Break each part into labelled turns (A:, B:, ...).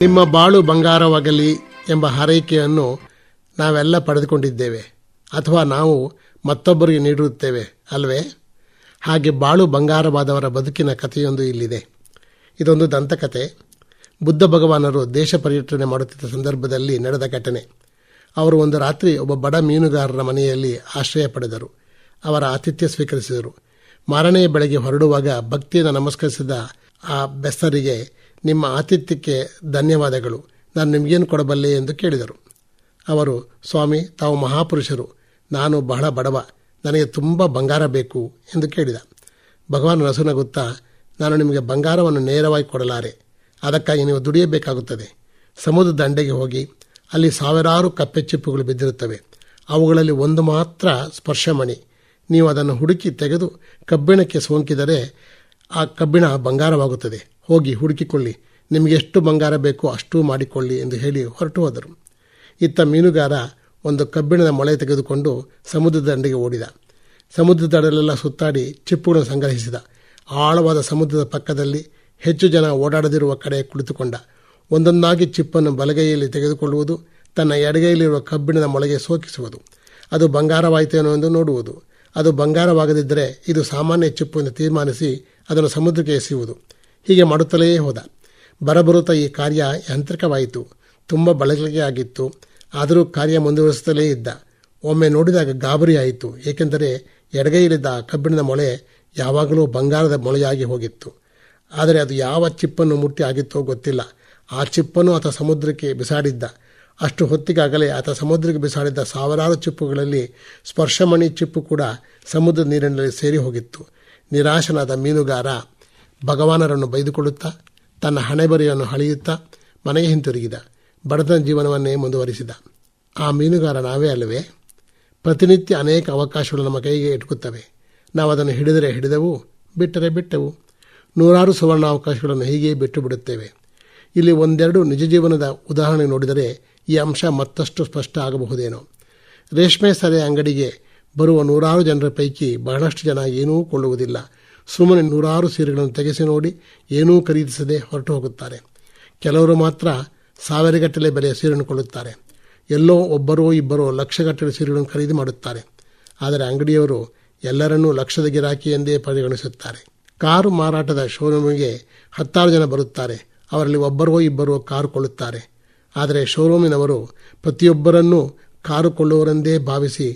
A: ನಿಮ್ಮ ಬಾಳು ಬಂಗಾರವಾಗಲಿ ಎಂಬ ಹಾರೈಕೆಯನ್ನು ನಾವೆಲ್ಲ ಪಡೆದುಕೊಂಡಿದ್ದೇವೆ. ಅಥವಾ ನಾವು ಮತ್ತೊಬ್ಬರಿಗೆ ನೀಡಿರುತ್ತೇವೆ, ಅಲ್ವೇ? ಹಾಗೆ ಬಾಳು ಬಂಗಾರವಾದವರ ಬದುಕಿನ ಕಥೆಯೊಂದು ಇಲ್ಲಿದೆ. ಇದೊಂದು ದಂತಕತೆ ಬುದ್ಧ ಭಗವಾನರು ದೇಶ ಪರ್ಯಟನೆ ಮಾಡುತ್ತಿದ್ದ ಸಂದರ್ಭದಲ್ಲಿ ನಡೆದ ಘಟನೆ. ಅವರು ಒಂದು ರಾತ್ರಿ ಒಬ್ಬ ಬಡ ಮೀನುಗಾರರ ಮನೆಯಲ್ಲಿ ಆಶ್ರಯ ಪಡೆದರು. ಅವರ ಆತಿಥ್ಯ ಸ್ವೀಕರಿಸಿದರು. ಮಾರನೆಯ ಬೆಳಗ್ಗೆ ಹೊರಡುವಾಗ ಭಕ್ತಿಯಿಂದ ನಮಸ್ಕರಿಸಿದ ಆ ಬೆಸ್ತರಿಗೆ ನಿಮ್ಮ ಆತಿಥ್ಯಕ್ಕೆ ಧನ್ಯವಾದಗಳು. ನಾನು ನಿಮಗೇನು ಕೊಡಬಲ್ಲೆ ಎಂದು ಕೇಳಿದರು. ಅವರು, ಸ್ವಾಮಿ, ತಾವು ಮಹಾಪುರುಷರು. ನಾನು ಬಹಳ ಬಡವ. ನನಗೆ ತುಂಬ ಬಂಗಾರ ಬೇಕು ಎಂದು ಕೇಳಿದ. ಭಗವಾನ್ ನಸುನಗುತ್ತಾ, ನಾನು ನಿಮಗೆ ಬಂಗಾರವನ್ನು ನೇರವಾಗಿ ಕೊಡಲಾರೆ. ಅದಕ್ಕಾಗಿ ನೀವು ದುಡಿಯಬೇಕಾಗುತ್ತದೆ. ಸಮುದ್ರ ದಂಡೆಗೆ ಹೋಗಿ, ಅಲ್ಲಿ ಸಾವಿರಾರು ಕಪ್ಪೆ ಚಿಪ್ಪುಗಳು ಬಿದ್ದಿರುತ್ತವೆ. ಅವುಗಳಲ್ಲಿ ಒಂದು ಮಾತ್ರ ಸ್ಪರ್ಶಮಣಿ. ನೀವು ಅದನ್ನು ಹುಡುಕಿ ತೆಗೆದು ಕಬ್ಬಿಣಕ್ಕೆ ಸೋಂಕಿದರೆ ಆ ಕಬ್ಬಿಣ ಬಂಗಾರವಾಗುತ್ತದೆ. ಹೋಗಿ ಹುಡುಕಿಕೊಳ್ಳಿ. ನಿಮಗೆ ಎಷ್ಟು ಬಂಗಾರ ಬೇಕೋ ಅಷ್ಟು ಮಾಡಿಕೊಳ್ಳಿ ಎಂದು ಹೇಳಿ ಹೊರಟು ಹೋದರು. ಇತ್ತ ಮೀನುಗಾರ ಒಂದು ಕಬ್ಬಿಣದ ಮೊಳೆ ತೆಗೆದುಕೊಂಡು ಸಮುದ್ರದ ದಂಡೆಗೆ ಓಡಿದ. ಸಮುದ್ರ ದಡಲೆಲ್ಲ ಸುತ್ತಾಡಿ ಚಿಪ್ಪುಗಳನ್ನು ಸಂಗ್ರಹಿಸಿದ. ಆಳವಾದ ಸಮುದ್ರದ ಪಕ್ಕದಲ್ಲಿ ಹೆಚ್ಚು ಜನ ಓಡಾಡದಿರುವ ಕಡೆ ಕುಳಿತುಕೊಂಡ. ಒಂದೊಂದಾಗಿ ಚಿಪ್ಪನ್ನು ಬಲಗೈಯಲ್ಲಿ ತೆಗೆದುಕೊಳ್ಳುವುದು, ತನ್ನ ಎಡಗೈಯಲ್ಲಿರುವ ಕಬ್ಬಿಣದ ಮೊಳೆಗೆ ಸೋಕಿಸುವುದು. ಅದು ಬಂಗಾರವಾಯಿತೇನೋ ಎಂದು ನೋಡುವುದು. ಅದು ಬಂಗಾರವಾಗದಿದ್ದರೆ ಇದು ಸಾಮಾನ್ಯ ಚಿಪ್ಪು ಎಂದು ತೀರ್ಮಾನಿಸಿ ಅದನ್ನು ಸಮುದ್ರಕ್ಕೆ ಎಸೆಯುವುದು. ಹೀಗೆ ಮಾಡುತ್ತಲೇ ಹೋದ. ಬರಬರುತ್ತಾ ಈ ಕಾರ್ಯ ಯಾಂತ್ರಿಕವಾಯಿತು. ತುಂಬ ಬಳಕೆಗೆ ಆಗಿತ್ತು. ಆದರೂ ಕಾರ್ಯ ಮುಂದುವರಿಸುತ್ತಲೇ ಇದ್ದ. ಒಮ್ಮೆ ನೋಡಿದಾಗ ಗಾಬರಿ ಆಯಿತು. ಏಕೆಂದರೆ ಎಡಗೈಯಲ್ಲಿದ್ದ ಕಬ್ಬಿಣದ ಮೊಳೆ ಯಾವಾಗಲೂ ಬಂಗಾರದ ಮೊಳೆಯಾಗಿ ಹೋಗಿತ್ತು. ಆದರೆ ಅದು ಯಾವ ಚಿಪ್ಪನ್ನು ಮುಟ್ಟಿ ಆಗಿತ್ತೋ ಗೊತ್ತಿಲ್ಲ. ಆ ಚಿಪ್ಪನ್ನು ಆತ ಸಮುದ್ರಕ್ಕೆ ಬಿಸಾಡಿದ್ದ. ಅಷ್ಟು ಹೊತ್ತಿಗಾಗಲೇ ಆತ ಸಮುದ್ರಕ್ಕೆ ಬಿಸಾಡಿದ್ದ ಸಾವಿರಾರು ಚಿಪ್ಪುಗಳಲ್ಲಿ ಸ್ಪರ್ಶಮಣಿ ಚಿಪ್ಪು ಕೂಡ ಸಮುದ್ರ ನೀರಿನಲ್ಲಿ ಸೇರಿ ಹೋಗಿತ್ತು. ನಿರಾಶನಾದ ಮೀನುಗಾರ ಭಗವಾನರನ್ನು ಬೈದುಕೊಳ್ಳುತ್ತಾ, ತನ್ನ ಹಣೆಬರಿಯನ್ನು ಹಳೆಯುತ್ತಾ ಮನೆಗೆ ಹಿಂತಿರುಗಿದ. ಬಡತನ ಜೀವನವನ್ನೇ ಮುಂದುವರಿಸಿದ. ಆ ಮೀನುಗಾರ ನಾವೇ ಅಲ್ಲವೇ? ಪ್ರತಿನಿತ್ಯ ಅನೇಕ ಅವಕಾಶಗಳು ನಮ್ಮ ಕೈಗೆ ಇಟ್ಕುತ್ತವೆ. ನಾವು ಅದನ್ನು ಹಿಡಿದರೆ ಹಿಡಿದವು, ಬಿಟ್ಟರೆ ಬಿಟ್ಟೆವು. ನೂರಾರು ಸುವರ್ಣ ಅವಕಾಶಗಳನ್ನು ಹೀಗೆ ಬಿಟ್ಟು ಬಿಡುತ್ತೇವೆ. ಇಲ್ಲಿ ಒಂದೆರಡು ನಿಜ ಜೀವನದ ಉದಾಹರಣೆ ನೋಡಿದರೆ ಈ ಅಂಶ ಮತ್ತಷ್ಟು ಸ್ಪಷ್ಟ ಆಗಬಹುದೇನೋ. ರೇಷ್ಮೆ ಸರೆ ಅಂಗಡಿಗೆ ಬರುವ ನೂರಾರು ಜನರ ಪೈಕಿ ಬಹಳಷ್ಟು ಜನ ಏನೂ ಕೊಳ್ಳುವುದಿಲ್ಲ. ಸುಮ್ಮನೆ ನೂರಾರು ಸೀರೆಗಳನ್ನು ತೆಗೆಸಿ ನೋಡಿ ಏನೂ ಖರೀದಿಸದೆ ಹೊರಟು ಹೋಗುತ್ತಾರೆ. ಕೆಲವರು ಮಾತ್ರ ಸಾವಿರಗಟ್ಟಲೆ ಬೆಲೆಯ ಸೀರೆಯನ್ನು ಕೊಳ್ಳುತ್ತಾರೆ. ಎಲ್ಲೋ ಒಬ್ಬರೋ ಇಬ್ಬರೋ ಲಕ್ಷಗಟ್ಟಲೆ ಸೀರೆಗಳನ್ನು ಖರೀದಿ ಮಾಡುತ್ತಾರೆ. ಆದರೆ ಅಂಗಡಿಯವರು ಎಲ್ಲರನ್ನೂ ಲಕ್ಷದ ಗಿರಾಕಿ ಎಂದೇ ಪರಿಗಣಿಸುತ್ತಾರೆ. ಕಾರು ಮಾರಾಟದ ಶೋರೂಮಿಗೆ ಹತ್ತಾರು ಜನ ಬರುತ್ತಾರೆ. ಅವರಲ್ಲಿ ಒಬ್ಬರೋ ಇಬ್ಬರೋ ಕಾರು ಕೊಳ್ಳುತ್ತಾರೆ. ಆದರೆ ಶೋರೂಮಿನವರು ಪ್ರತಿಯೊಬ್ಬರನ್ನೂ ಕಾರು ಕೊಳ್ಳುವರೆಂದೇ ಭಾವಿಸಿ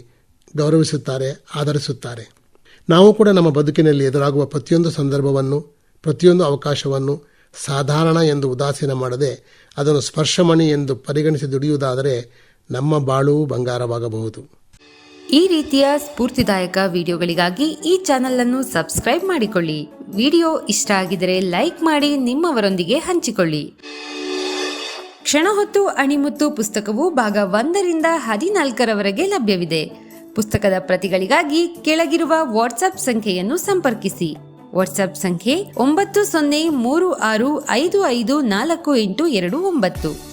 A: ಗೌರವಿಸುತ್ತಾರೆ, ಆಧರಿಸುತ್ತಾರೆ. ನಾವು ಕೂಡ ನಮ್ಮ ಬದುಕಿನಲ್ಲಿ ಎದುರಾಗುವ ಪ್ರತಿಯೊಂದು ಸಂದರ್ಭವನ್ನು, ಪ್ರತಿಯೊಂದು ಅವಕಾಶವನ್ನು ಸಾಧಾರಣ ಎಂದು ಉದಾಸೀನ ಮಾಡದೆ ಅದನ್ನು ಸ್ಪರ್ಶಮಣಿ ಎಂದು ಪರಿಗಣಿಸಿ ದುಡಿಯುವುದಾದರೆ ನಮ್ಮ ಬಾಳು ಬಂಗಾರವಾಗಬಹುದು.
B: ಈ ರೀತಿಯ ಸ್ಫೂರ್ತಿದಾಯಕ ವಿಡಿಯೋಗಳಿಗಾಗಿ ಈ ಚಾನೆಲ್ ಅನ್ನು ಸಬ್ಸ್ಕ್ರೈಬ್ ಮಾಡಿಕೊಳ್ಳಿ. ವಿಡಿಯೋ ಇಷ್ಟ ಆಗಿದರೆ ಲೈಕ್ ಮಾಡಿ, ನಿಮ್ಮವರೊಂದಿಗೆ ಹಂಚಿಕೊಳ್ಳಿ. ಕ್ಷಣ ಹೊತ್ತು ಅಣಿಮುತ್ತು ಪುಸ್ತಕವು ಭಾಗ ಒಂದರಿಂದ ಹದಿನಾಲ್ಕರವರೆಗೆ ಲಭ್ಯವಿದೆ. ಪುಸ್ತಕದ ಪ್ರತಿಗಳಿಗಾಗಿ ಕೆಳಗಿರುವ ವಾಟ್ಸ್ಆಪ್ ಸಂಖ್ಯೆಯನ್ನು ಸಂಪರ್ಕಿಸಿ. ವಾಟ್ಸ್ಆಪ್ ಸಂಖ್ಯೆ ಒಂಬತ್ತು ಸೊನ್ನೆ ಮೂರು ಆರು ಐದು ಐದು ನಾಲ್ಕು ಎಂಟು ಎರಡು ಒಂಬತ್ತು.